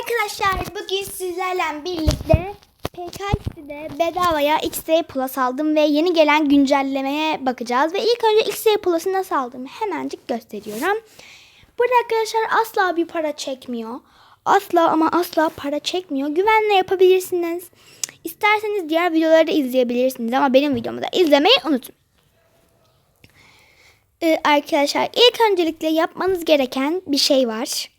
arkadaşlar bugün sizlerle birlikte PKX'de bedavaya X-Ray Plus aldım ve yeni gelen güncellemeye bakacağız. Ve ilk önce X-Ray Plus'ı nasıl aldığımı hemencik gösteriyorum. Burada arkadaşlar asla bir para çekmiyor. Asla ama asla para çekmiyor. Güvenle yapabilirsiniz. İsterseniz diğer videoları da izleyebilirsiniz ama benim videomu da izlemeyi unutmayın. Ee, arkadaşlar ilk öncelikle yapmanız gereken bir şey var.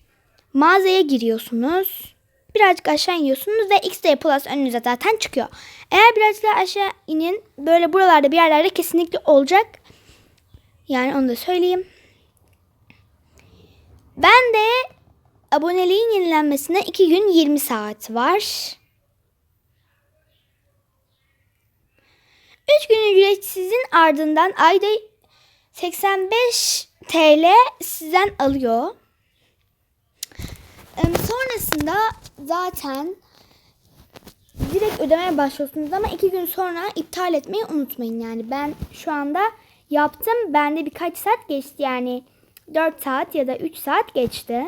Mağazaya giriyorsunuz. Birazcık aşağı iniyorsunuz ve X-Ray Plus önünüze zaten çıkıyor. Eğer birazcık daha aşağı inin böyle buralarda bir yerlerde kesinlikle olacak. Yani onu da söyleyeyim. Ben de aboneliğin yenilenmesine 2 gün 20 saat var. 3 gün ücretsizin ardından ayda 85 TL sizden alıyor. Sonrasında zaten direkt ödemeye başlıyorsunuz ama iki gün sonra iptal etmeyi unutmayın. Yani ben şu anda yaptım. Bende birkaç saat geçti. Yani 4 saat ya da 3 saat geçti.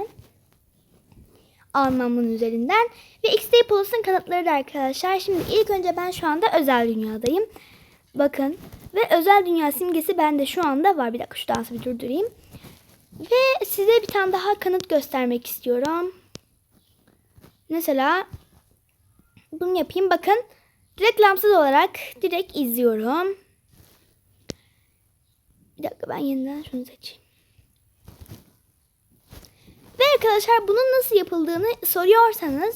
Almamın üzerinden. Ve XD Plus'ın kanıtları da arkadaşlar. Şimdi ilk önce ben şu anda özel dünyadayım. Bakın. Ve özel dünya simgesi bende şu anda var. Bir dakika şu dansı bir durdurayım. Ve size bir tane daha kanıt göstermek istiyorum. Mesela bunu yapayım. Bakın reklamsız olarak direkt izliyorum. Bir dakika ben yeniden şunu seçeyim. Ve arkadaşlar bunun nasıl yapıldığını soruyorsanız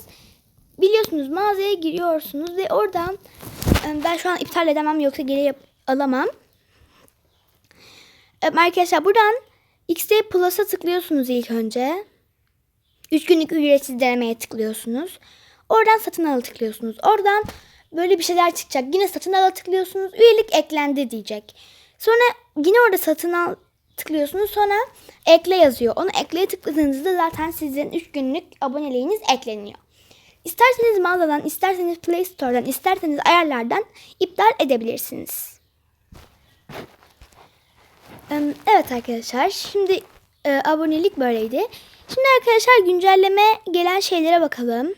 biliyorsunuz mağazaya giriyorsunuz ve oradan e, ben şu an iptal edemem yoksa geri alamam. E, Arkadaşlar buradan XD Plus'a tıklıyorsunuz ilk önce. 3 günlük ücretsiz denemeye tıklıyorsunuz. Oradan satın ala tıklıyorsunuz. Oradan böyle bir şeyler çıkacak. Yine satın ala tıklıyorsunuz. Üyelik eklendi diyecek. Sonra yine orada satın al tıklıyorsunuz. Sonra ekle yazıyor. Onu ekleye tıkladığınızda zaten sizin 3 günlük aboneliğiniz ekleniyor. İsterseniz mağazadan, isterseniz Play Store'dan, isterseniz ayarlardan iptal edebilirsiniz. Evet arkadaşlar şimdi e, abonelik böyleydi. Şimdi arkadaşlar güncelleme gelen şeylere bakalım.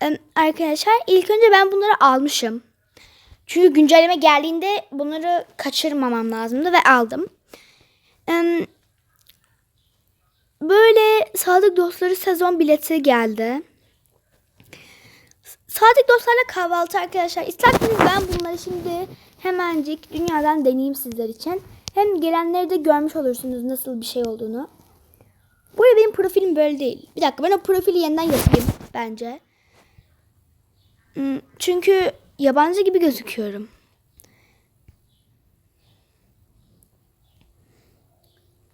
Em, Arkadaşlar ilk önce ben bunları almışım. Çünkü güncelleme geldiğinde bunları kaçırmamam lazımdı ve aldım. Em, Böyle Sadık Dostları sezon bileti geldi. Sadık Dostlarla kahvaltı arkadaşlar. İsterseniz ben bunları şimdi hemencik dünyadan deneyeyim sizler için. Hem gelenleri de görmüş olursunuz nasıl bir şey olduğunu. Bu arada benim profilim böyle değil. Bir dakika ben o profili yeniden yapayım bence. Hmm, Çünkü yabancı gibi gözüküyorum.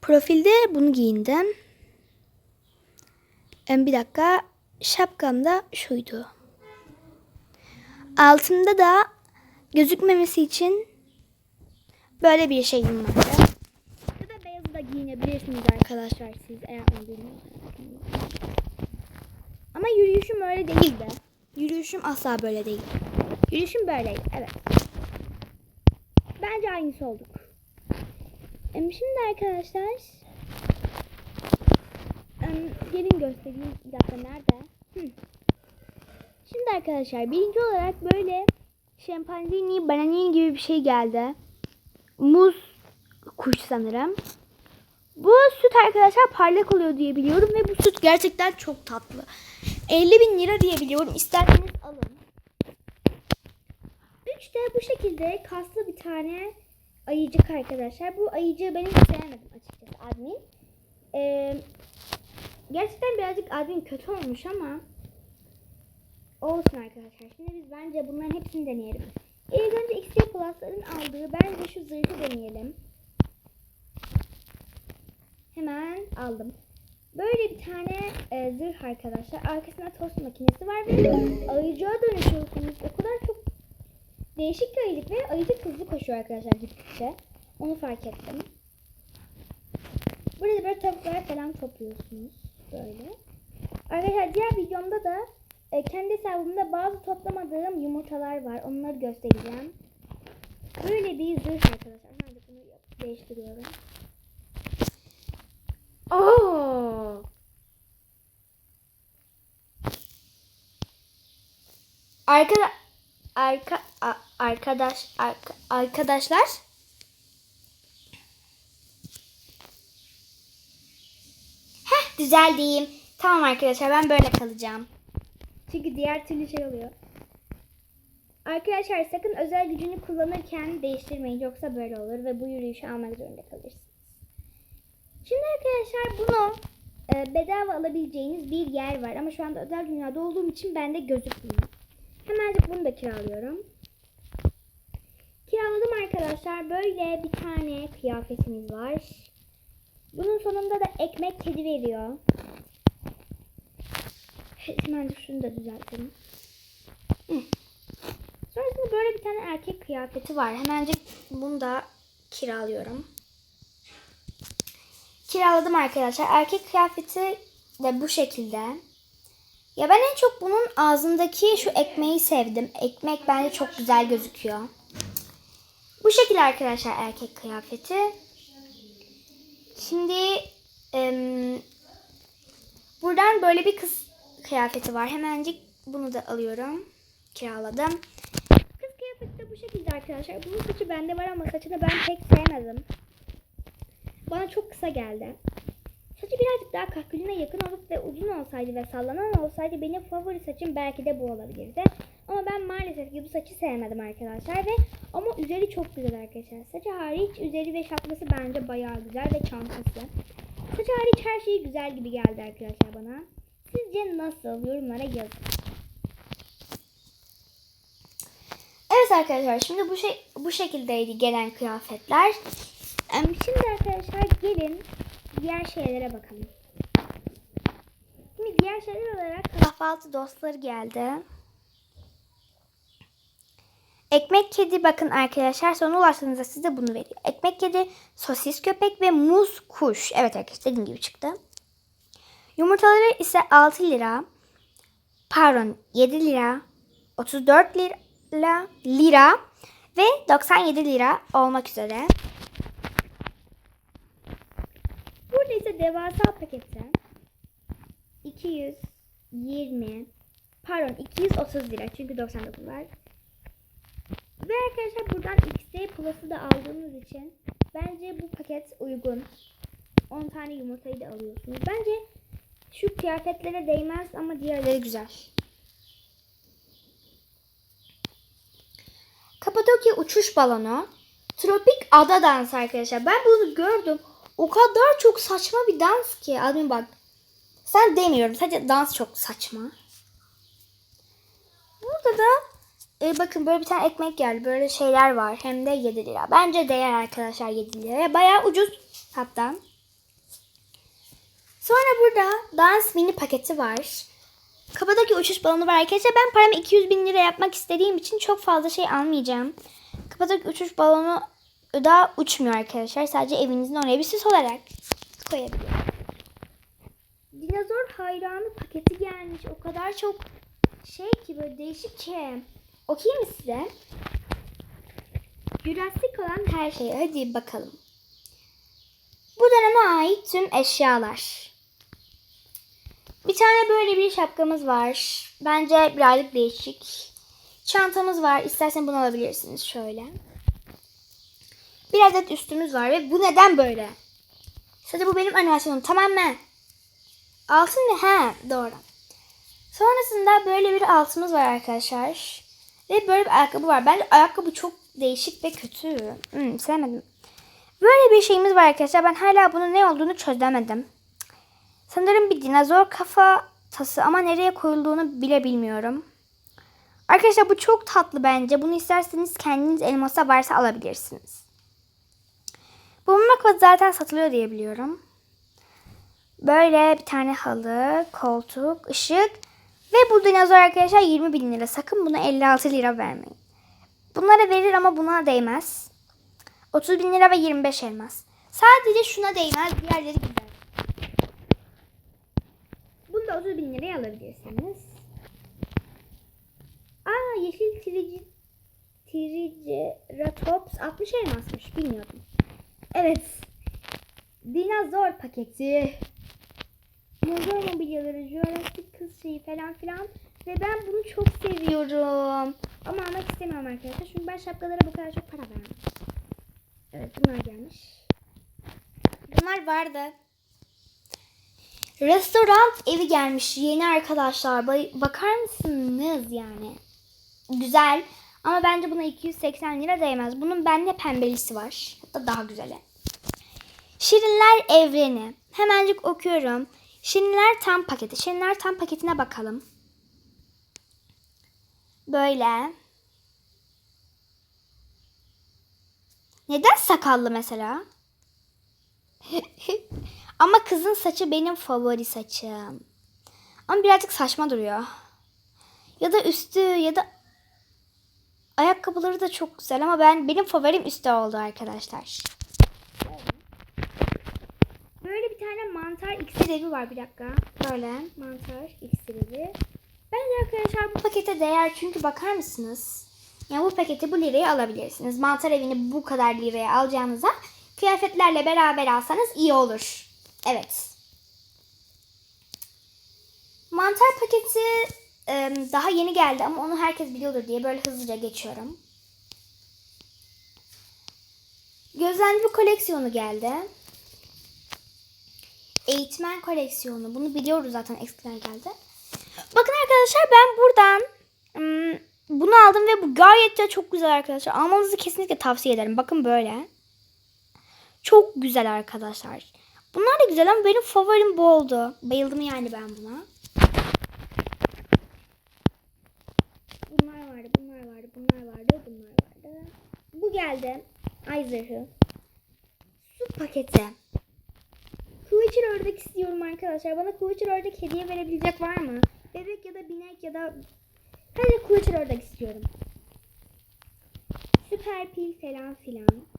Profilde bunu giyindim. Bir dakika şapkam da şuydu. Altımda da gözükmemesi için böyle bir şeyim vardı. Ya da beyazı da giyinebilirsiniz arkadaşlar siz eğer onu bilmiyorsanız. Ama yürüyüşüm öyle değildi. Yürüyüşüm asla böyle değil. Yürüyüşüm böyleydi evet. Bence aynısı olduk. Şimdi arkadaşlar gelin göstereyim. Bir dakika nerede? Şimdi arkadaşlar birinci olarak böyle şempanzini, bananini gibi bir şey geldi. Muz kuş sanırım. Bu süt arkadaşlar parlak oluyor diye biliyorum ve bu süt gerçekten çok tatlı. 50 bin lira diye biliyorum. İsterseniz alın. Üç de bu şekilde kaslı bir tane ayıcık arkadaşlar. Bu ayıcığı ben hiç sevmedim açıkçası admin. Ee, gerçekten birazcık admin kötü olmuş ama olsun arkadaşlar. Şimdi biz bence bunların hepsini deneyelim. İlk önce XP Plus'ların aldığı bence şu zırhı deneyelim. Hemen aldım. Böyle bir tane e, zırh arkadaşlar. Arkasında tost makinesi var ve ayıcığa dönüşüyorsunuz. O kadar çok değişik bir ayıcık ve ayıcık hızlı koşuyor arkadaşlar gittikçe. Onu fark ettim. Burada böyle tavuklar falan topluyorsunuz. Böyle. Arkadaşlar diğer videomda da e, kendi hesabımda bazı toplamadığım yumurtalar var. Onları göstereceğim. Böyle bir zırh arkadaşlar. De bunu değiştiriyorum. Aa! Arka, arka, a- arkadaş, arka, arkadaşlar. Heh düzeldim. Tamam arkadaşlar ben böyle kalacağım. Çünkü diğer türlü şey oluyor. Arkadaşlar sakın özel gücünü kullanırken değiştirmeyin yoksa böyle olur ve bu yürüyüşü almak zorunda kalırsınız. Şimdi arkadaşlar bunu e, bedava alabileceğiniz bir yer var ama şu anda özel dünyada olduğum için bende gözükmüyor. Hemencik bunu da kiralıyorum. Kiraladım arkadaşlar. Böyle bir tane kıyafetimiz var. Bunun sonunda da ekmek kedi veriyor. Hemen şunu da düzeltelim. Sonrasında böyle bir tane erkek kıyafeti var. Hemencik bunu da kiralıyorum. Kiraladım arkadaşlar. Erkek kıyafeti de bu şekilde. Ya ben en çok bunun ağzındaki şu ekmeği sevdim. Ekmek bence çok güzel gözüküyor. Bu şekilde arkadaşlar erkek kıyafeti. Şimdi em, buradan böyle bir kız kıyafeti var. Hemencik bunu da alıyorum. Kiraladım. Kız kıyafeti de bu şekilde arkadaşlar. Bunun saçı bende var ama saçını ben pek sevmedim. Bana çok kısa geldi. Saçı birazcık daha kahkülüne yakın olup ve uzun olsaydı ve sallanan olsaydı benim favori saçım belki de bu olabilirdi. Ama ben maalesef ki bu saçı sevmedim arkadaşlar ve ama üzeri çok güzel arkadaşlar. Saçı hariç üzeri ve şapkası bence bayağı güzel ve çantası. Saçı hariç her şeyi güzel gibi geldi arkadaşlar bana. Sizce nasıl? Yorumlara yazın. Evet arkadaşlar şimdi bu şey bu şekildeydi gelen kıyafetler. Şimdi arkadaşlar gelin diğer şeylere bakalım. Şimdi diğer şeyler olarak kahvaltı dostları geldi. Ekmek kedi bakın arkadaşlar sonra ulaştığınızda size bunu veriyor. Ekmek kedi, sosis köpek ve muz kuş. Evet arkadaşlar dediğim gibi çıktı. Yumurtaları ise 6 lira. Pardon 7 lira. 34 lira, lira ve 97 lira olmak üzere. Burada ise devasa pakette 220 pardon 230 lira çünkü 99 var. Ve arkadaşlar buradan XD Plus'ı da aldığımız için bence bu paket uygun. 10 tane yumurtayı da alıyorsunuz. Bence şu kıyafetlere değmez ama diğerleri güzel. Kapadokya uçuş balonu. Tropik ada dansı arkadaşlar. Ben bunu gördüm. O kadar çok saçma bir dans ki. Admin bak. Sen demiyorum. Sadece dans çok saçma. Burada da e, bakın böyle bir tane ekmek geldi. Böyle şeyler var. Hem de 7 lira. Bence değer arkadaşlar 7 liraya. Bayağı ucuz hatta. Sonra burada dans mini paketi var. Kapadokya uçuş balonu var arkadaşlar. Ben paramı 200 bin lira yapmak istediğim için çok fazla şey almayacağım. Kapadokya uçuş balonu da uçmuyor arkadaşlar. Sadece evinizin oraya bir süs olarak koyabiliyorum. Dinozor hayranı paketi gelmiş. O kadar çok şey ki böyle değişik ki. Okuyayım mı size? Jurassic olan her şey. Hadi bakalım. Bu döneme ait tüm eşyalar. Bir tane böyle bir şapkamız var. Bence birazcık değişik. Çantamız var. İstersen bunu alabilirsiniz şöyle. Bir adet üstümüz var ve bu neden böyle? Sadece bu benim animasyonum tamam mı? Altın mı? He doğru. Sonrasında böyle bir altımız var arkadaşlar. Ve böyle bir ayakkabı var. Bence ayakkabı çok değişik ve kötü. Hmm, sevmedim. Böyle bir şeyimiz var arkadaşlar. Ben hala bunun ne olduğunu çözemedim. Sanırım bir dinozor kafatası ama nereye koyulduğunu bile bilmiyorum. Arkadaşlar bu çok tatlı bence. Bunu isterseniz kendiniz elmasa varsa alabilirsiniz. Bu mumlak zaten satılıyor diye biliyorum. Böyle bir tane halı, koltuk, ışık ve bu dinozor arkadaşlar 20 bin lira. Sakın buna 56 lira vermeyin. Bunlara verir ama buna değmez. 30 bin lira ve 25 elmas. Sadece şuna değmez. Diğerleri gider. Da 30 bin liraya alabilirsiniz. Aa yeşil trici, triceratops 60 elmasmış. Bilmiyordum. Evet. Dinozor paketi. Dinozor mobilyaları, Jurassic kız şeyi falan filan. Ve ben bunu çok seviyorum. Ama almak istemiyorum arkadaşlar. Çünkü ben şapkalara bu kadar çok para vermem. Evet bunlar gelmiş. Bunlar vardı. Restoran evi gelmiş yeni arkadaşlar. Bakar mısınız yani? Güzel. Ama bence buna 280 lira değmez. Bunun bende pembelisi var. Hatta daha güzeli. Şirinler evreni. Hemencik okuyorum. Şirinler tam paketi. Şirinler tam paketine bakalım. Böyle. Neden sakallı mesela? Ama kızın saçı benim favori saçım. Ama birazcık saçma duruyor. Ya da üstü ya da ayakkabıları da çok güzel ama ben benim favorim üstü oldu arkadaşlar. Böyle bir tane mantar iksiri var bir dakika. Böyle mantar iksiri. Bence arkadaşlar bu pakete değer çünkü bakar mısınız? Yani bu paketi bu liraya alabilirsiniz. Mantar evini bu kadar liraya alacağınıza kıyafetlerle beraber alsanız iyi olur. Evet. Mantar paketi e, daha yeni geldi ama onu herkes biliyordur diye böyle hızlıca geçiyorum. Gözlemci koleksiyonu geldi. Eğitmen koleksiyonu. Bunu biliyoruz zaten eskiden geldi. Bakın arkadaşlar ben buradan ım, bunu aldım ve bu gayet de çok güzel arkadaşlar. Almanızı kesinlikle tavsiye ederim. Bakın böyle. Çok güzel arkadaşlar. Bunlar da güzel ama benim favorim bu oldu. Bayıldım yani ben buna. Bunlar vardı, bunlar vardı, bunlar vardı, bunlar vardı. Bu geldi. Ay zırhı. Su paketi. Kıvırcık ördek istiyorum arkadaşlar. Bana kıvırcık ördek hediye verebilecek var mı? Bebek ya da binek ya da... Hadi kıvırcık ördek istiyorum. Süper pil falan filan.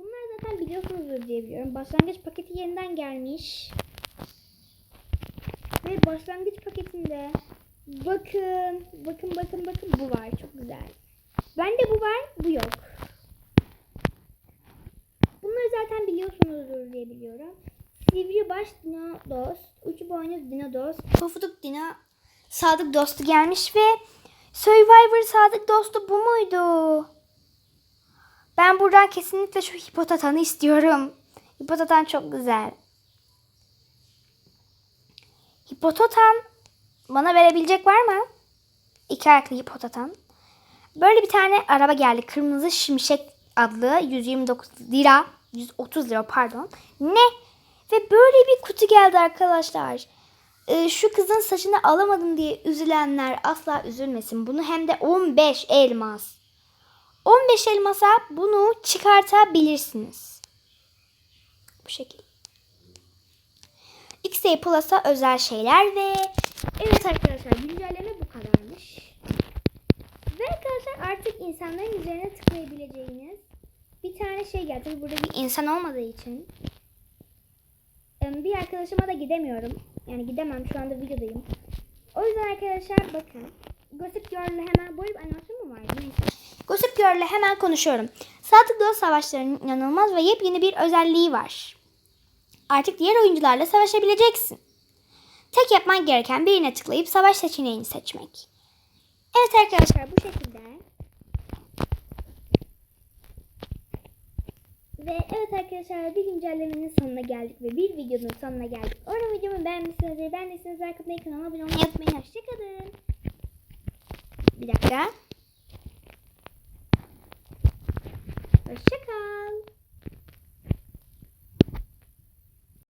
Bunları zaten biliyorsunuzdur diye biliyorum. Başlangıç paketi yeniden gelmiş. Ve başlangıç paketinde bakın, bakın, bakın, bakın bu var. Çok güzel. Bende bu var, bu yok. Bunları zaten biliyorsunuzdur diye biliyorum. Sivri baş dino dost, ucu boynuz dino dost, pofuduk dino sadık dostu gelmiş ve Survivor sadık dostu bu muydu? Ben buradan kesinlikle şu hipotatanı istiyorum. Hipotatan çok güzel. Hipototan bana verebilecek var mı? İki ayaklı hipotatan. Böyle bir tane araba geldi. Kırmızı Şimşek adlı 129 lira. 130 lira pardon. Ne? Ve böyle bir kutu geldi arkadaşlar. Ee, şu kızın saçını alamadım diye üzülenler asla üzülmesin. Bunu hem de 15 elmas. 15 elmasa bunu çıkartabilirsiniz. Bu şekilde. XA Plus'a özel şeyler ve evet arkadaşlar güncelleme bu kadarmış. Ve arkadaşlar artık insanların üzerine tıklayabileceğiniz bir tane şey geldi. Burada bir insan olmadığı için bir arkadaşıma da gidemiyorum. Yani gidemem şu anda videodayım. O yüzden arkadaşlar bakın. Gossip Girl'le hemen böyle bir animasyon mu var? Neyse. Gossip Girl'le hemen konuşuyorum. Sadık Dost Savaşları'nın inanılmaz ve yepyeni bir özelliği var. Artık diğer oyuncularla savaşabileceksin. Tek yapman gereken birine tıklayıp savaş seçeneğini seçmek. Evet arkadaşlar bu şekilde. Ve evet arkadaşlar bir güncellemenin sonuna geldik ve bir videonun sonuna geldik. Umarım videomu beğenmişsinizdir. Beğendiyseniz like atmayı, kanalıma abone olmayı unutmayın. Hoşçakalın. Bir dakika. Hoşçakal.